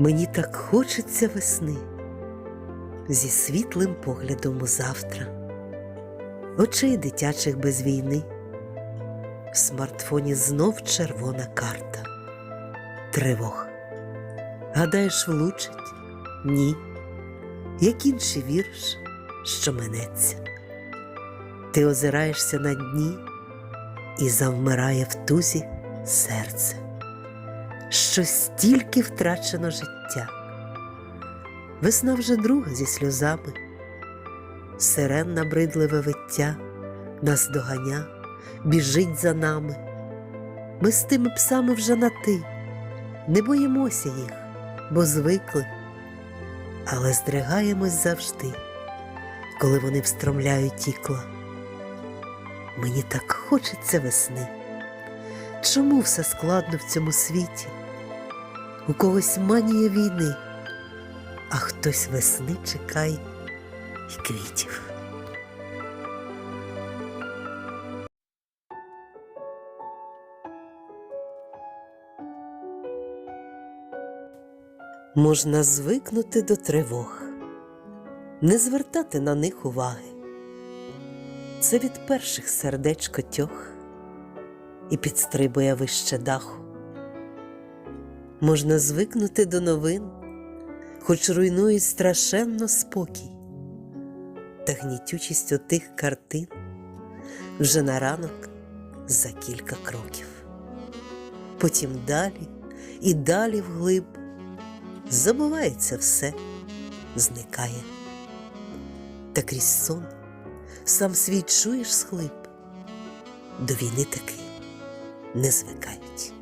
Мені так хочеться весни зі світлим поглядом у завтра, очей дитячих без війни. В смартфоні знов червона карта. Тривог. Гадаєш, влучить? Ні. Як інший вірш, що минеться. Ти озираєшся на дні і завмирає в тузі серце. Що стільки втрачено життя. Весна вже друга зі сльозами, сирен набридливе виття нас доганя, біжить за нами. Ми з тими псами вже на ти, не боїмося їх, бо звикли, але здригаємось завжди, коли вони встромляють ікла. Мені так хочеться весни. Чому все складно в цьому світі? У когось манія війни, а хтось весни чекає й квітів. Можна звикнути до тривог, не звертати на них уваги. Це від перших сердечко тьох і підстрибує вище даху. Можна звикнути до новин, хоч руйнують страшенно спокій, та гнітючість отих картин вже на ранок за кілька кроків. Потім далі і далі вглиб забувається все, зникає. Та крізь сон сам свій чуєш схлип, до війни таки не звикають.